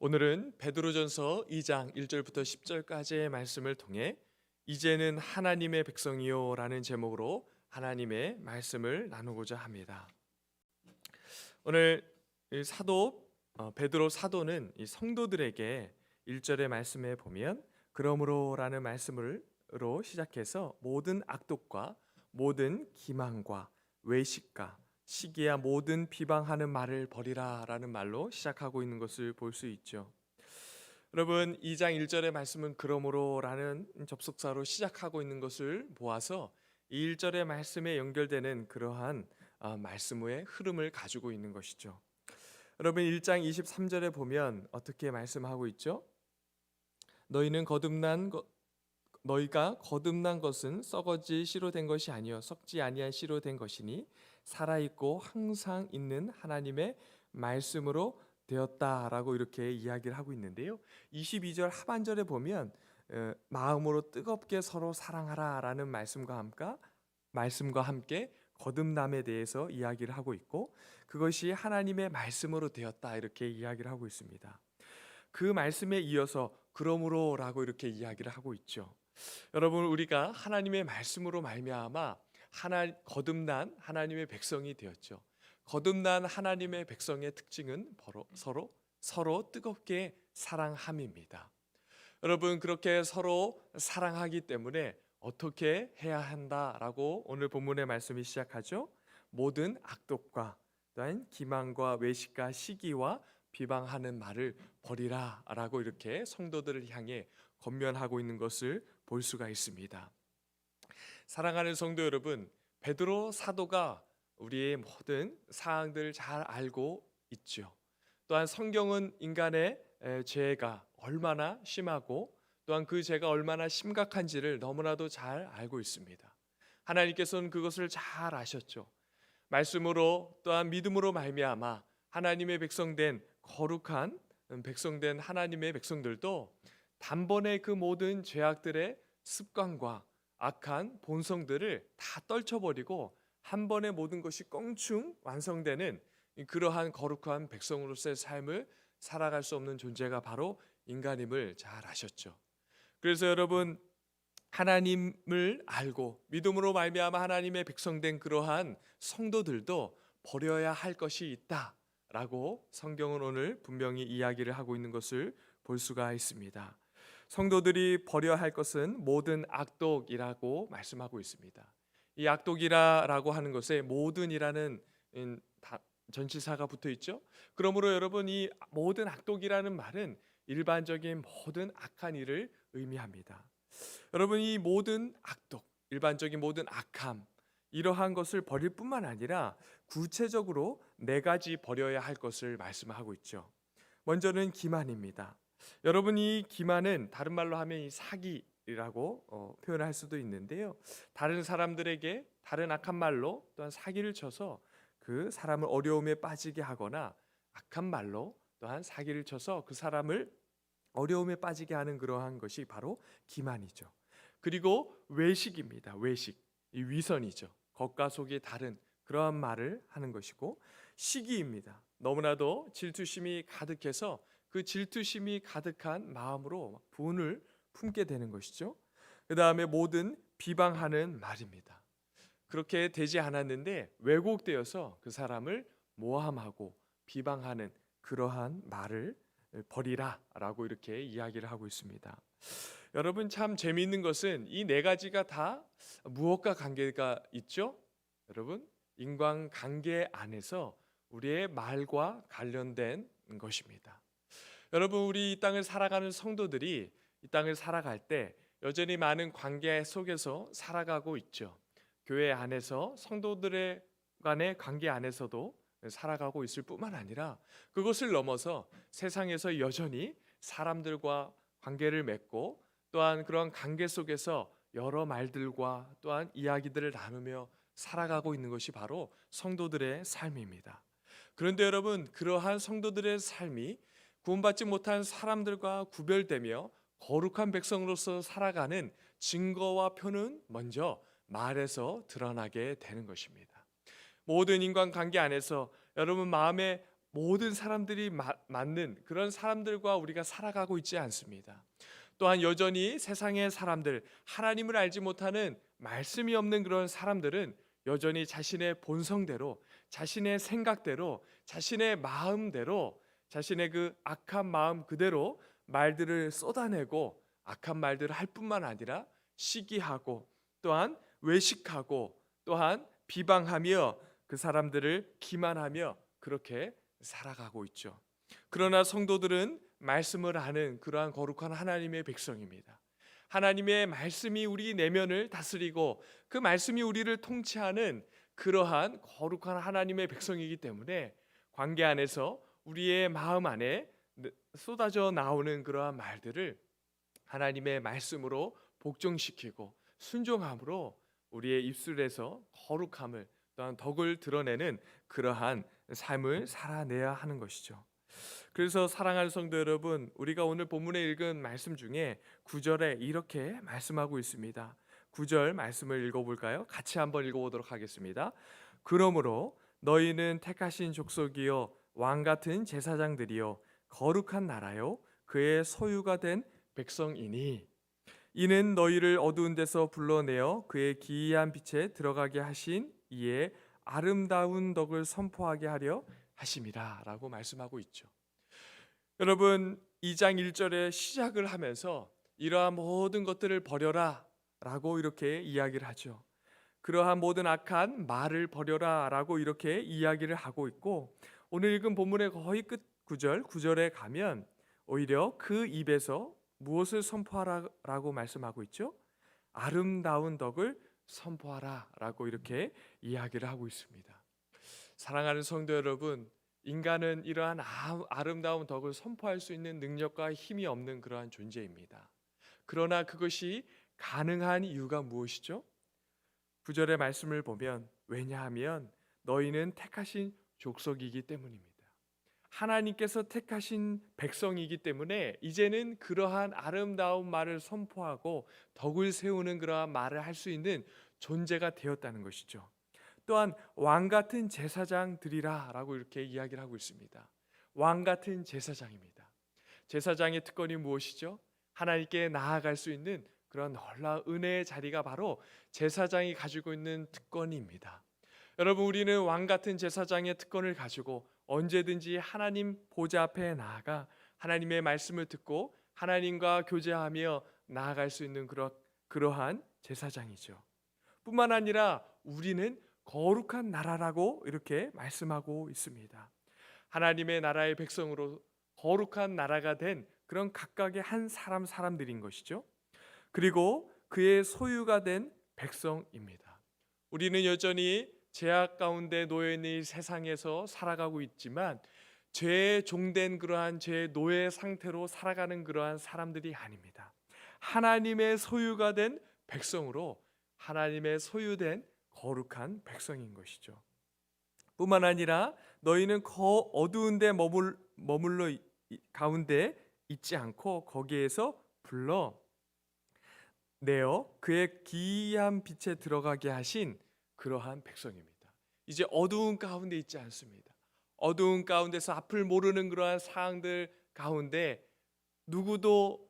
오늘은 베드로전서 2장 1절부터 10절까지의 말씀을 통해 이제는 하나님의 백성이요라는 제목으로 하나님의 말씀을 나누고자 합니다. 오늘 이 사도 어, 베드로 사도는 이 성도들에게 1절의 말씀에 보면 그러므로라는 말씀으로 시작해서 모든 악독과 모든 기망과 외식과 시기야 모든 비방하는 말을 버리라라는 말로 시작하고 있는 것을 볼 수 있죠. 여러분 2장 1절의 말씀은 그러므로라는 접속사로 시작하고 있는 것을 보아서 이 1절의 말씀에 연결되는 그러한 아, 말씀의 흐름을 가지고 있는 것이죠. 여러분 1장 23절에 보면 어떻게 말씀하고 있죠? 너희는 거듭난 것 너희가 거듭난 것은 썩어지 씨로 된 것이 아니요 썩지 아니한 씨로 된 것이니 살아 있고 항상 있는 하나님의 말씀으로 되었다라고 이렇게 이야기를 하고 있는데요. 22절 하반절에 보면 어, 마음으로 뜨겁게 서로 사랑하라라는 말씀과 함께 말씀과 함께 거듭남에 대해서 이야기를 하고 있고 그것이 하나님의 말씀으로 되었다 이렇게 이야기를 하고 있습니다. 그 말씀에 이어서 그러므로라고 이렇게 이야기를 하고 있죠. 여러분 우리가 하나님의 말씀으로 말미암아 하나 거듭난 하나님의 백성이 되었죠. 거듭난 하나님의 백성의 특징은 바로 서로 서로 뜨겁게 사랑함입니다. 여러분 그렇게 서로 사랑하기 때문에 어떻게 해야 한다라고 오늘 본문의 말씀이 시작하죠. 모든 악독과 또한 기망과 외식과 시기와 비방하는 말을 버리라라고 이렇게 성도들을 향해 권면하고 있는 것을 볼 수가 있습니다. 사랑하는 성도 여러분, 베드로 사도가 우리의 모든 사항들을 잘 알고 있죠. 또한 성경은 인간의 에, 죄가 얼마나 심하고 또한 그 죄가 얼마나 심각한지를 너무나도 잘 알고 있습니다. 하나님께서는 그것을 잘 아셨죠. 말씀으로 또한 믿음으로 말미암아 하나님의 백성된 거룩한 음, 백성된 하나님의 백성들도 단번에 그 모든 죄악들의 습관과 악한 본성들을 다 떨쳐버리고 한 번에 모든 것이 껑충 완성되는 그러한 거룩한 백성으로서의 삶을 살아갈 수 없는 존재가 바로 인간임을 잘 아셨죠. 그래서 여러분 하나님을 알고 믿음으로 말미암아 하나님의 백성된 그러한 성도들도 버려야 할 것이 있다 라고 성경은 오늘 분명히 이야기를 하고 있는 것을 볼 수가 있습니다. 성도들이 버려야 할 것은 모든 악독이라고 말씀하고 있습니다. 이 악독이라라고 하는 것에 모든이라는 전치사가 붙어 있죠. 그러므로 여러분 이 모든 악독이라는 말은 일반적인 모든 악한 일을 의미합니다. 여러분 이 모든 악독, 일반적인 모든 악함 이러한 것을 버릴 뿐만 아니라 구체적으로 네 가지 버려야 할 것을 말씀하고 있죠. 먼저는 기만입니다. 여러분 이 기만은 다른 말로 하면 이 사기라고 어, 표현할 수도 있는데요. 다른 사람들에게 다른 악한 말로 또한 사기를 쳐서 그 사람을 어려움에 빠지게 하거나 악한 말로 또한 사기를 쳐서 그 사람을 어려움에 빠지게 하는 그러한 것이 바로 기만이죠. 그리고 외식입니다. 외식. 이 위선이죠. 겉과 속이 다른 그러한 말을 하는 것이고 시기입니다. 너무나도 질투심이 가득해서 그 질투심이 가득한 마음으로 분을 품게 되는 것이죠. 그 다음에 모든 비방하는 말입니다. 그렇게 되지 않았는데 왜곡되어서 그 사람을 모함하고 비방하는 그러한 말을 버리라라고 이렇게 이야기를 하고 있습니다. 여러분 참 재미있는 것은 이 네 가지가 다 무엇과 관계가 있죠? 여러분 인간 관계 안에서 우리의 말과 관련된 것입니다. 여러분 우리 이 땅을 살아가는 성도들이 이 땅을 살아갈 때 여전히 많은 관계 속에서 살아가고 있죠. 교회 안에서 성도들의 간의 관계 안에서도 살아가고 있을 뿐만 아니라 그것을 넘어서 세상에서 여전히 사람들과 관계를 맺고 또한 그런 관계 속에서 여러 말들과 또한 이야기들을 나누며 살아가고 있는 것이 바로 성도들의 삶입니다. 그런데 여러분 그러한 성도들의 삶이 구원받지 못한 사람들과 구별되며 거룩한 백성으로서 살아가는 증거와 표는 먼저 말에서 드러나게 되는 것입니다. 모든 인간 관계 안에서 여러분 마음에 모든 사람들이 마- 맞는 그런 사람들과 우리가 살아가고 있지 않습니다. 또한 여전히 세상의 사람들, 하나님을 알지 못하는 말씀이 없는 그런 사람들은 여전히 자신의 본성대로, 자신의 생각대로, 자신의 마음대로, 자신의 그 악한 마음 그대로 말들을 쏟아내고 악한 말들을 할 뿐만 아니라 시기하고 또한 외식하고 또한 비방하며 그 사람들을 기만하며 그렇게 살아가고 있죠. 그러나 성도들은 말씀을 아는 그러한 거룩한 하나님의 백성입니다. 하나님의 말씀이 우리 내면을 다스리고 그 말씀이 우리를 통치하는 그러한 거룩한 하나님의 백성이기 때문에 관계 안에서 우리의 마음 안에 쏟아져 나오는 그러한 말들을 하나님의 말씀으로 복종시키고 순종함으로 우리의 입술에서 거룩함을 또한 덕을 드러내는 그러한 삶을 살아내야 하는 것이죠. 그래서 사랑하는 성도 여러분, 우리가 오늘 본문에 읽은 말씀 중에 9절에 이렇게 말씀하고 있습니다. 9절 말씀을 읽어볼까요? 같이 한번 읽어보도록 하겠습니다. 그러므로 너희는 택하신 족속이요 왕 같은 제사장들이요 거룩한 나라요 그의 소유가 된 백성이니 이는 너희를 어두운 데서 불러내어 그의 기이한 빛에 들어가게 하신 이의 아름다운 덕을 선포하게 하려 하심이라라고 말씀하고 있죠. 여러분 2장 1절에 시작을 하면서 이러한 모든 것들을 버려라라고 이렇게 이야기를 하죠. 그러한 모든 악한 말을 버려라라고 이렇게 이야기를 하고 있고 오늘 읽은 본문의 거의 끝 구절 9절에 가면 오히려 그 입에서 무엇을 선포하라라고 말씀하고 있죠? 아름다운 덕을 선포하라라고 이렇게 이야기를 하고 있습니다. 사랑하는 성도 여러분, 인간은 이러한 아- 아름다운 덕을 선포할 수 있는 능력과 힘이 없는 그러한 존재입니다. 그러나 그것이 가능한 이유가 무엇이죠? 구절의 말씀을 보면 왜냐하면 너희는 택하신 족속이기 때문입니다. 하나님께서 택하신 백성이기 때문에 이제는 그러한 아름다운 말을 선포하고 덕을 세우는 그러한 말을 할 수 있는 존재가 되었다는 것이죠. 또한 왕 같은 제사장들이라라고 이렇게 이야기를 하고 있습니다. 왕 같은 제사장입니다. 제사장의 특권이 무엇이죠? 하나님께 나아갈 수 있는 그런 놀라운 은혜의 자리가 바로 제사장이 가지고 있는 특권입니다. 여러분 우리는 왕 같은 제사장의 특권을 가지고 언제든지 하나님 보좌 앞에 나아가 하나님의 말씀을 듣고 하나님과 교제하며 나아갈 수 있는 그러, 그러한 제사장이죠. 뿐만 아니라 우리는 거룩한 나라라고 이렇게 말씀하고 있습니다. 하나님의 나라의 백성으로 거룩한 나라가 된 그런 각각의 한 사람 사람들인 것이죠. 그리고 그의 소유가 된 백성입니다. 우리는 여전히 죄악 가운데 놓여 있는 이 세상에서 살아가고 있지만 죄에 종된 그러한 죄의 노예 상태로 살아가는 그러한 사람들이 아닙니다. 하나님의 소유가 된 백성으로 하나님의 소유된 거룩한 백성인 것이죠. 뿐만 아니라 너희는 거 어두운데 머물 머물러 가운데 있지 않고 거기에서 불러 내어 그의 기이한 빛에 들어가게 하신 그러한 백성입니다. 이제 어두운 가운데 있지 않습니다. 어두운 가운데서 앞을 모르는 그러한 상황들 가운데 누구도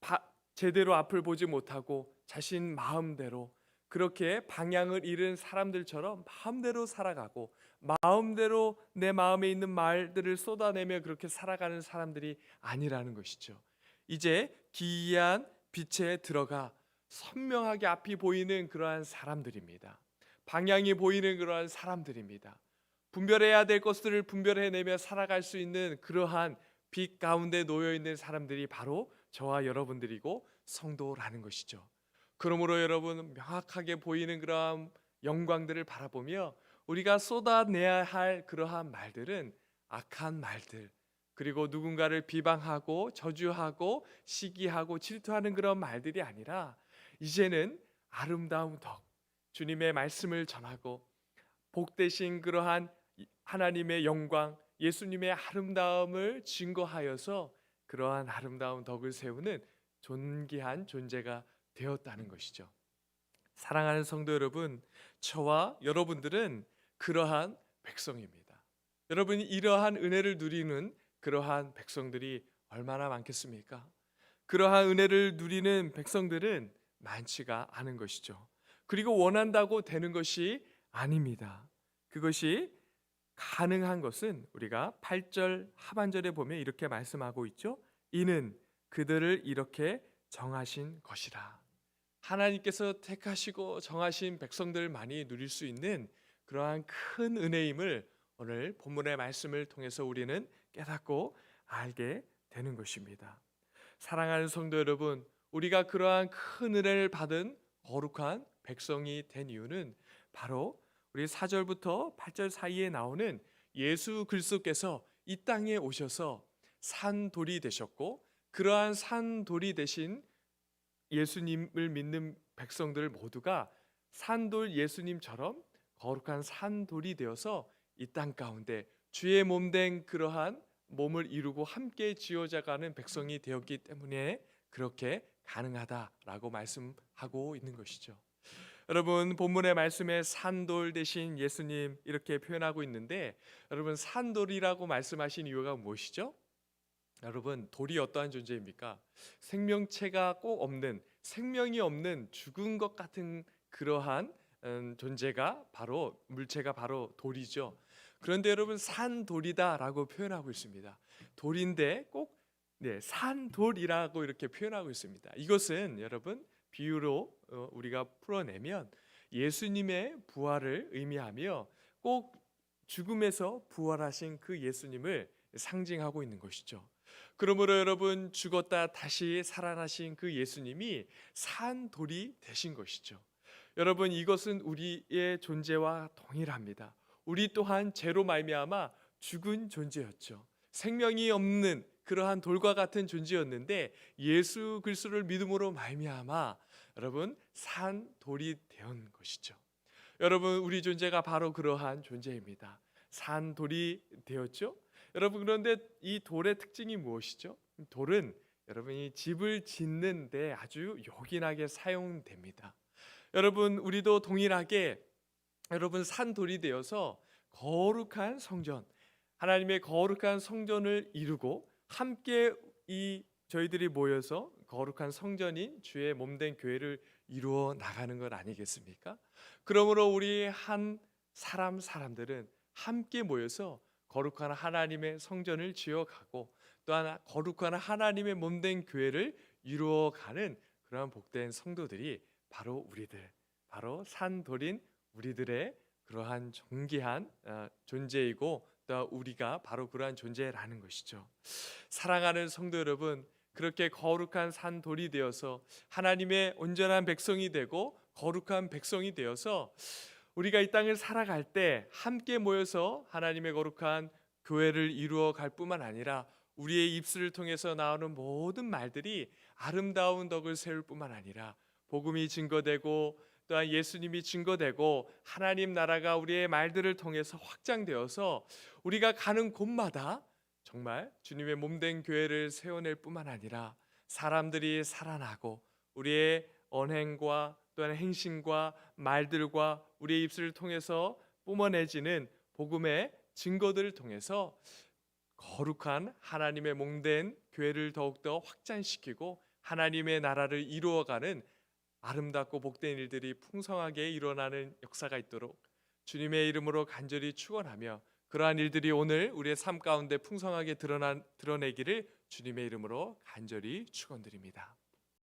바- 제대로 앞을 보지 못하고 자신 마음대로 그렇게 방향을 잃은 사람들처럼 마음대로 살아가고 마음대로 내 마음에 있는 말들을 쏟아내며 그렇게 살아가는 사람들이 아니라는 것이죠. 이제 기이한 빛에 들어가 선명하게 앞이 보이는 그러한 사람들입니다. 방향이 보이는 그러한 사람들입니다. 분별해야 될 것들을 분별해내며 살아갈 수 있는 그러한 빛 가운데 놓여 있는 사람들이 바로 저와 여러분들이고 성도라는 것이죠. 그러므로 여러분 명확하게 보이는 그러한 영광들을 바라보며 우리가 쏟아내야 할 그러한 말들은 악한 말들 그리고 누군가를 비방하고 저주하고 시기하고 질투하는 그런 말들이 아니라 이제는 아름다운 덕 주님의 말씀을 전하고 복되신 그러한 하나님의 영광 예수님의 아름다움을 증거하여서 그러한 아름다운 덕을 세우는 존귀한 존재가 되었다는 것이죠. 사랑하는 성도 여러분, 저와 여러분들은 그러한 백성입니다. 여러분이 이러한 은혜를 누리는 그러한 백성들이 얼마나 많겠습니까? 그러한 은혜를 누리는 백성들은 많지가 않은 것이죠. 그리고 원한다고 되는 것이 아닙니다. 그것이 가능한 것은 우리가 8절 하반절에 보면 이렇게 말씀하고 있죠. 이는 그들을 이렇게 정하신 것이라. 하나님께서 택하시고 정하신 백성들만이 누릴 수 있는 그러한 큰 은혜임을 오늘 본문의 말씀을 통해서 우리는 깨닫고 알게 되는 것입니다. 사랑하는 성도 여러분, 우리가 그러한 큰 은혜를 받은 거룩한 백성이 된 이유는 바로 우리 4절부터 8절 사이에 나오는 예수 그리스도께서 이 땅에 오셔서 산돌이 되셨고 그러한 산돌이 되신 예수님을 믿는 백성들 모두가 산돌 예수님처럼 거룩한 산돌이 되어서 이 땅 가운데 주의 몸 된 그러한 몸을 이루고 함께 지어져가는 백성이 되었기 때문에 그렇게 가능하다라고 말씀하고 있는 것이죠. 여러분 본문의 말씀에 산돌 대신 예수님 이렇게 표현하고 있는데 여러분 산돌이라고 말씀하신 이유가 무엇이죠? 여러분 돌이 어떠한 존재입니까? 생명체가 꼭 없는 생명이 없는 죽은 것 같은 그러한 음, 존재가 바로 물체가 바로 돌이죠. 그런데 여러분 산 돌이다라고 표현하고 있습니다. 돌인데 꼭 네, 산 돌이라고 이렇게 표현하고 있습니다. 이것은 여러분 비유로 어, 우리가 풀어내면 예수님의 부활을 의미하며 꼭 죽음에서 부활하신 그 예수님을 상징하고 있는 것이죠. 그러므로 여러분 죽었다 다시 살아나신 그 예수님이 산 돌이 되신 것이죠. 여러분 이것은 우리의 존재와 동일합니다. 우리 또한 죄로 말미암아 죽은 존재였죠. 생명이 없는 그러한 돌과 같은 존재였는데 예수 그리스도를 믿음으로 말미암아 여러분 산 돌이 되온 것이죠. 여러분 우리 존재가 바로 그러한 존재입니다. 산 돌이 되었죠. 여러분 그런데 이 돌의 특징이 무엇이죠? 돌은 여러분이 집을 짓는데 아주 요긴하게 사용됩니다. 여러분 우리도 동일하게 여러분 산 돌이 되어서 거룩한 성전 하나님의 거룩한 성전을 이루고 함께 이 저희들이 모여서 거룩한 성전인 주의 몸된 교회를 이루어 나가는 것 아니겠습니까? 그러므로 우리 한 사람 사람들은 함께 모여서 거룩한 하나님의 성전을 지어가고 또한 거룩한 하나님의 몸된 교회를 이루어가는 그러한 복된 성도들이 바로 우리들, 바로 산돌인 우리들의 그러한 존귀한 어, 존재이고 또 우리가 바로 그러한 존재라는 것이죠. 사랑하는 성도 여러분, 그렇게 거룩한 산돌이 되어서 하나님의 온전한 백성이 되고 거룩한 백성이 되어서 우리가 이 땅을 살아갈 때 함께 모여서 하나님의 거룩한 교회를 이루어 갈 뿐만 아니라 우리의 입술을 통해서 나오는 모든 말들이 아름다운 덕을 세울 뿐만 아니라 복음이 증거되고 또한 예수님이 증거되고 하나님 나라가 우리의 말들을 통해서 확장되어서 우리가 가는 곳마다 정말 주님의 몸된 교회를 세워낼 뿐만 아니라 사람들이 살아나고 우리의 언행과 또한 행실과 말들과 우리의 입술을 통해서 뿜어내지는 복음의 증거들을 통해서 거룩한 하나님의 몸된 교회를 더욱더 확장시키고 하나님의 나라를 이루어가는 아름답고 복된 일들이 풍성하게 일어나는 역사가 있도록 주님의 이름으로 간절히 축원하며 그러한 일들이 오늘 우리의 삶 가운데 풍성하게 드러난 드러내기를 주님의 이름으로 간절히 축원드립니다.